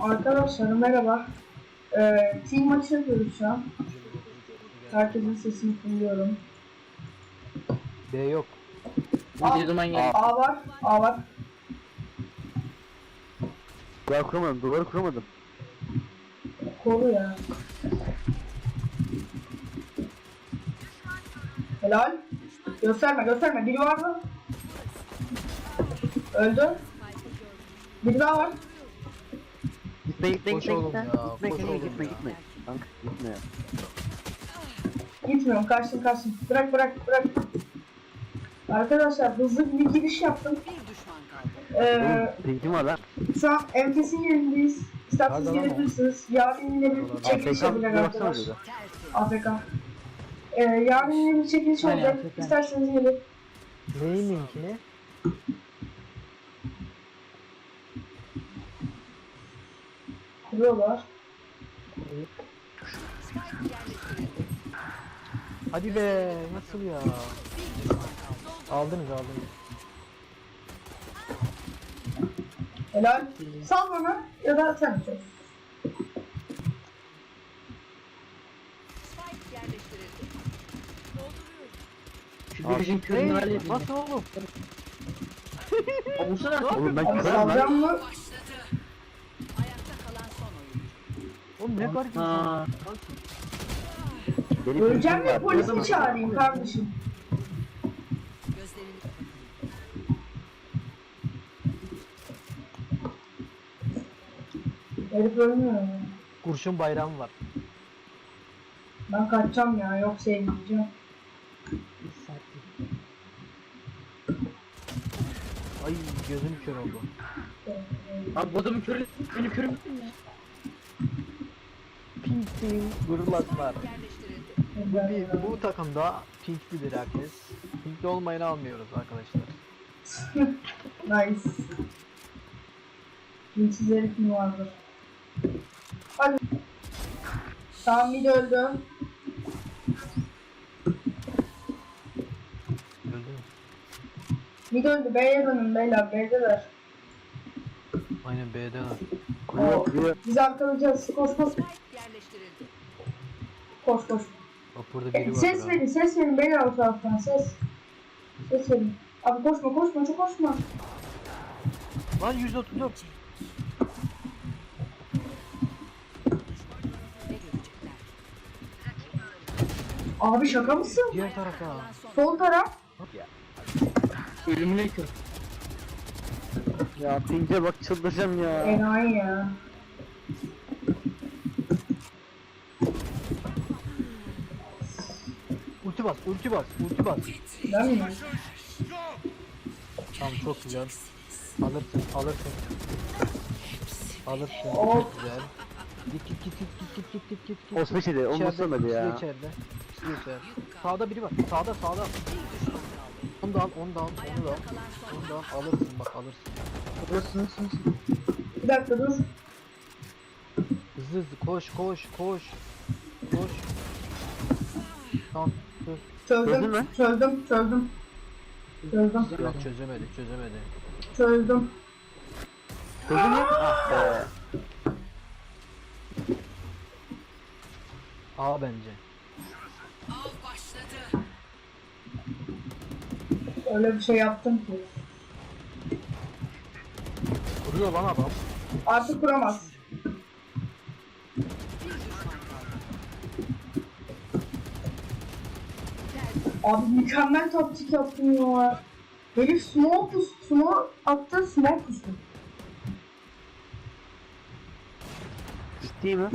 Arkadaşlar merhaba. Ee, team maçı yapıyoruz şu an. Herkesin sesini duyuyorum. B yok. A, Ne zaman gel? A var, A var. Duvar kuramadım, duvarı kuramadım. Koru ya. Helal. Gösterme, gösterme. Biri var mı? Öldü. Biri daha var. Gitme gitme Koş gitme oğlum gitme. ya, Gitme koş gitme oğlum gitme ya. gitme. Kanka gitme ya. Gitmiyorum, kaçtım kaçtım. Bırak bırak bırak. Arkadaşlar hızlı bir giriş yaptım. Ee, Pinkim var lan. şu an MTS'in yerindeyiz. İsterseniz Hadi lan gelebilirsiniz. Yarın yine bir çekiliş yapacak bir baksana arkadaşlar. burada. Afrika. Ee, yarın yine bir çekiliş olacak. İsterseniz gelin. Neyin linkini? Kuruyorlar. Hadi be nasıl ya? Aldınız aldınız. Helal. Sal bana ya da sen. Şu virüsün körünü Hey, halledin. nasıl oğlum? Oğlum ben kırarım lan. salacağım mı? Oğlum ne garip. Ha. Benim Öleceğim pinkim mi var. polis mi çağırayım kardeşim? Herif ölmüyor ya. Kurşun bayramı var. Ben kaçacağım ya yok sevmeyeceğim. Ay gözüm kör oldu. Abi bu adamın körü, benim körüm mi ya? Pink pink gırlaklar. Bu, bir, bu takımda pinklidir herkes. Pinkli olmayanı almıyoruz arkadaşlar. Nice. Dinsiz herif mi vardır? Hadi. Tamam mid öldü. Öldü mü? Mid öldü. B'ye dönün beyler. B'deler. Aynen B'den al. Kuruyor kuruyor. Biz arkalayacağız. Koş koş. Koş koş. Bak burada biri E, var. ses ya. verin. Ses verin beyler o taraftan. Ses. Ses verin. Abi koşma koşma çok koşma. Lan 134. Abi şaka mısın? Diğer tarafa. Sol taraf. Ölümüne kör. Ya pinke bak çıldıracağım ya. Enayi ya. Ulti bas, ulti bas, ulti bas. Ben mi? Tamam çok güzel. Alırsın, alırsın. Alırsın. Hop. Çok güzel. Git git git git git git git git git. Osman içeri, onu nasıl ölmedi ikisi de ya? içeride. ikisi de içeride. Sağda biri var. Sağda sağda. Onu da al, onu da al, onu da al. Onu da al. Alırsın bak alırsın. Bir dakika dur. Hızlı hızlı koş koş koş. Koş. Tamam dur. Çözdün Çözdüm. mü? Çözdüm. Çözdüm. Çözdüm. Yok çözemedi çözemedi. Çözdüm. Çözdün mü? Ah be. A bence. Öyle bir şey yaptım ki. Vuruyor lan adam. Artık kuramaz. Abi mükemmel taktik yaptım ya. Herif smoke pus, smoke attı, smoke pustu. Ciddi mi?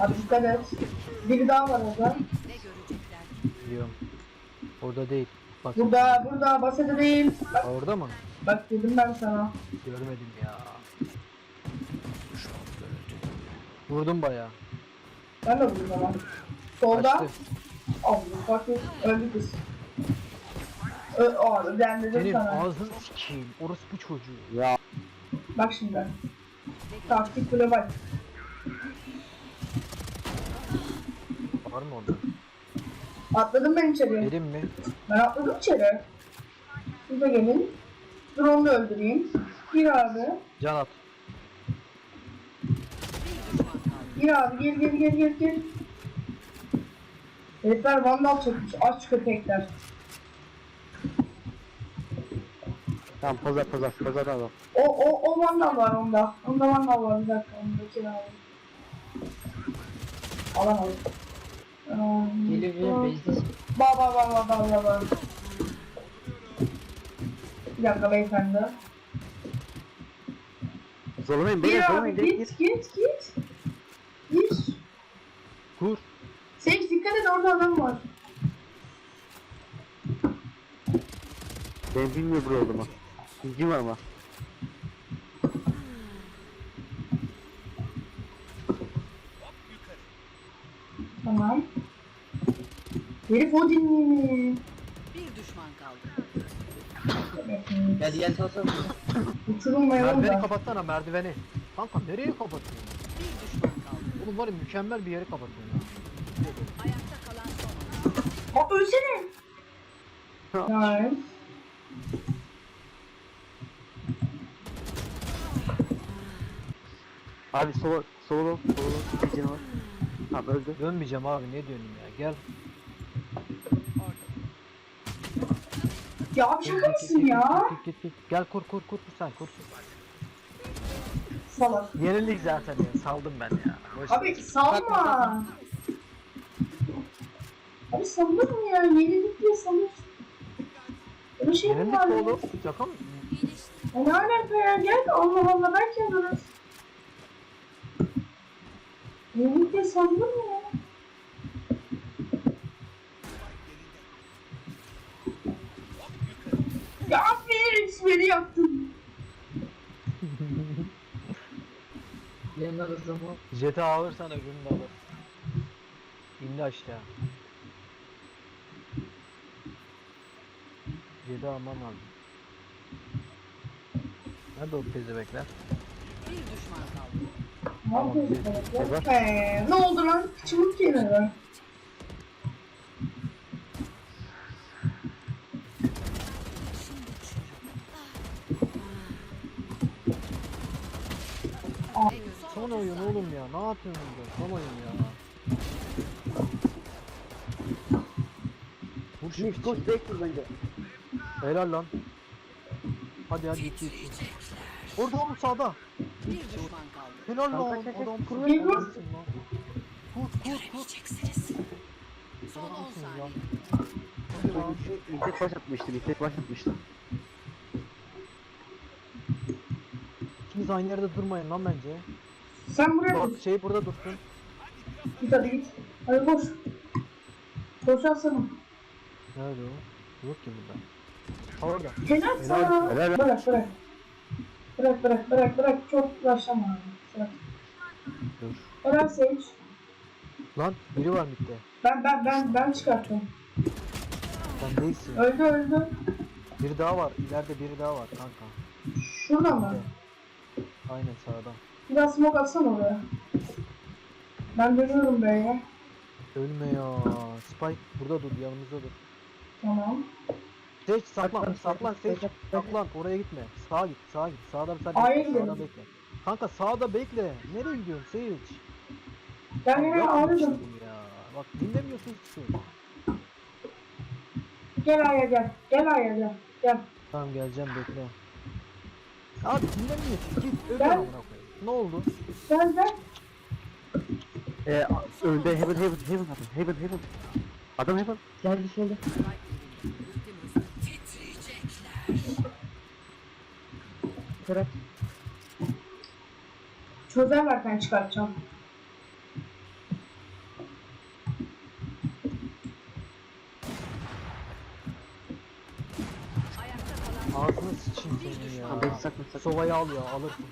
Abi dikkat et. Biri daha var orada. Biliyorum. Orada değil. Bak. Burada, burada, basede değil. Bak, Orada mı? Bak dedim ben sana. Görmedim ya. Vurdum bayağı. Ben de vurdum ama. Solda. Açtı. Allah bak öldü kız. Ö abi ben dedim Senin sana. ağzını sikeyim. Orospu çocuğu. Ya Bak şimdi. Taktik global. Var mı orada? Atladım ben içeri. Dedim mi? Ben atladım içeri. Siz de gelin. Dur onu da öldüreyim. Gir abi. Can at. Gir abi gir gir gir gir gir. Herifler vandal çekmiş. Aç köpekler. Tamam pazar pazar pazar al. O o o vandal var onda. Onda vandal var bir dakika. Ondaki abi. Alamadım. Um, Geliyor geliyor bezdesin. Ba ba ba ba ba ba ba. Bir dakika beyefendi. Zorlamayın beni Gir abi zorlamayın git git git. Gir. Kur. Sage dikkat et orada adam var. Ben bilmiyorum buraya olduğumu. Bilgim var ama. Tamam. Herif o dinliyor. Bir düşman kaldı. Gel gel sal sal. Uçurulmayalım Merdiveni da. kapatsana merdiveni. Kanka nereye kapatıyorsun? Bir düşman kaldı. Oğlum var ya mükemmel bir yere kapatıyorsun ya. Ayakta kalan son. Aa ölsene. Nice. Abi solo solo solo bir var. Tamam öldü. Dönmeyeceğim abi ne döneyim ya gel. Ya abi şaka mısın ya? Git git git. Gel kur kur kur kur sen kur. Salak. Yenilik zaten ya saldım ben ya. Boş Abi ver. salma. Abi salır mı ya? Yenilik diye salır. Öyle şey mi Yenildik var mi ya? oğlum? Şaka mı? E ne alaka ya? Gel Allah Allah belki alırız. Yenilik diye mı ya? Ya beni yaptın. Yanına hızlı Jet'i alırsan öbürünü de alır. İndi aşağı. Jet'i alman lazım. Nerede o tezebekler? Bir düşman kaldı. Ne Tamam, be. Ne oldu lan? Çabuk yenildi. Oğlum ya. Ne yapıyorsun burada? Oyun ya. Vur şu Koş piçi. direkt vur bence. Helal lan. Hadi hadi git git. Orada oğlum sağda. Bir düşman kaldı. Helal Kanka, lan. kaç, kaç, Adam. Gel vur. Adamsın lan. Vur vur vur. Son 10 Adamsın saniye. lan. Hadi lan. Bir tek baş atmıştı bir tek baş atmıştı. İkiniz aynı yerde durmayın lan bence. Sen buraya Bak dur. şey burada dursun. Git hadi git. Hadi koş. Koş aslanım. Nerede o? Yok ki burada. Orada. Helal sana. helal. Bırak bırak. Bırak bırak bırak bırak. Çok başlama abi. Bırak. Dur. Helal Sage. Lan biri var midde. Ben ben ben ben çıkarttım. Sen değilsin. Öldü öldü. Biri daha var. İleride biri daha var kanka. Şurada mı? Aynen sağda. Biraz smoke atsana oraya. Ben dönüyorum böyle. Ölme ya. Spike burada dur yanımızda dur. Tamam. Seç saklan Saklan, seç. saklan. Oraya gitme. Sağa git sağa git. Sağda bir tane Hayır. Sağda dedim. bekle. Kanka sağda bekle. Nereye gidiyorsun Seç? Ben yine ağrıdım. şunu ya. Bak dinlemiyorsun hiç şey. Gel Aya gel. Gel Aya gel. Gel. Tamam geleceğim bekle. Abi dinlemiyorsun. Git öl Ben- amına. Ne oldu? Gel. Ee, önde heaven heaven heaven adam heaven heaven. Adam heaven. Geldi solda. Kırak. Çözerler ben çıkartacağım. Ağzını sıçayım senin ya. Sovayı al ya alırsın.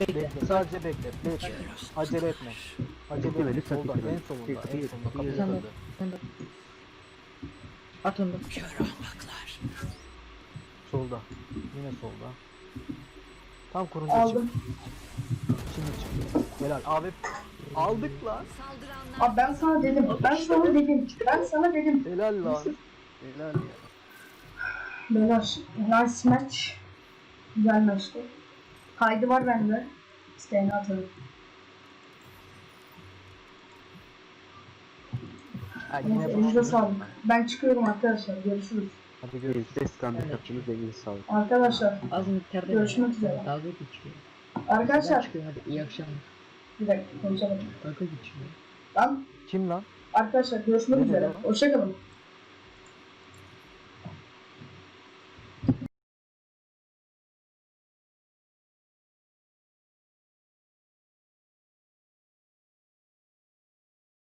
Bekle sadece bekle. Bekle. Acele etme. Acele etme. Solda en solunda. En solunda. Kapı bekle. yakaladı. Sen de. At onu. da. Solda. Yine solda. Tam kurunca Aldım. çık. Şimdi çık. Helal abi. Aldık lan. Abi ben sana dedim. Ben sana dedim. Ben sana dedim. Helal lan. Helal ya. Beyler. Nice match. Güzel maçtı. Kaydı var bende. İsteyene atarım. Ha, yine elinize başladık. sağlık. Ben çıkıyorum arkadaşlar. Görüşürüz. Hadi görüşürüz. Ses kandı kaçımız elinize sağlık. Arkadaşlar. Az miktarda Görüşmek üzere. Dalga geçiyor. Arkadaşlar. Çıkıyor hadi iyi akşamlar. Bir dakika konuşalım. Dalga geçiyor. Lan Kim lan? arkadaşlar görüşmek Ne üzere. diyor? Hoşçakalın.